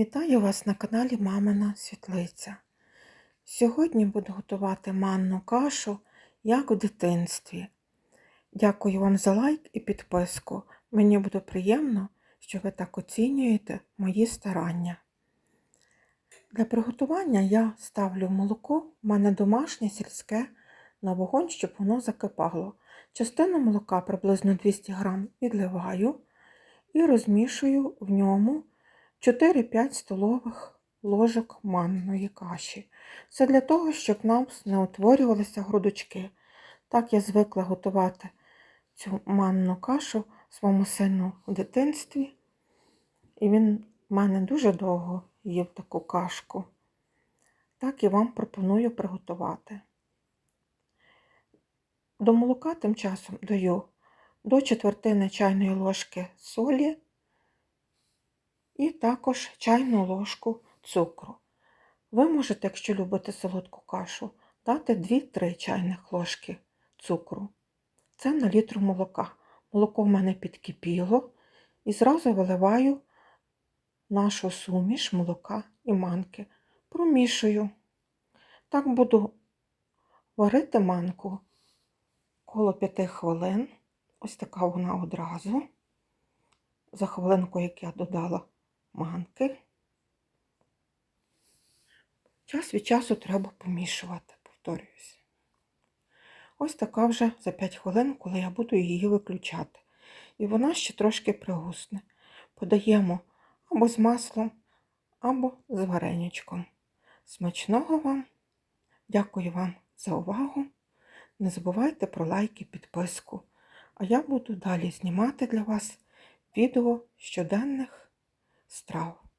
Вітаю вас на каналі Мамина Світлиця. Сьогодні буду готувати манну кашу, як у дитинстві. Дякую вам за лайк і підписку. Мені буде приємно, що ви так оцінюєте мої старання. Для приготування я ставлю молоко, в мене домашнє сільське, на вогонь, щоб воно закипало. Частину молока приблизно 200 г відливаю і розмішую в ньому 4-5 столових ложок манної каші. Це для того, щоб нам не утворювалися грудочки. Так я звикла готувати цю манну кашу своєму сину в дитинстві. І він в мене дуже довго їв таку кашку. Так і вам пропоную приготувати. До молока тим часом даю до четвертини чайної ложки солі і також чайну ложку цукру. Ви можете, якщо любите солодку кашу, дати 2-3 чайних ложки цукру. Це на літру молока. Молоко в мене підкипіло і зразу виливаю нашу суміш молока і манки. Промішую. Так буду варити манку коло 5 хвилин. Ось така вона одразу. За хвилинку, як я додала манки. Час від часу треба помішувати, повторююся. Ось така вже за 5 хвилин, коли я буду її виключати. І вона ще трошки пригусне. Подаємо або з маслом, або з вареничком. Смачного вам! Дякую вам за увагу! Не забувайте про лайк і підписку. А я буду далі знімати для вас відео щоденних Страх.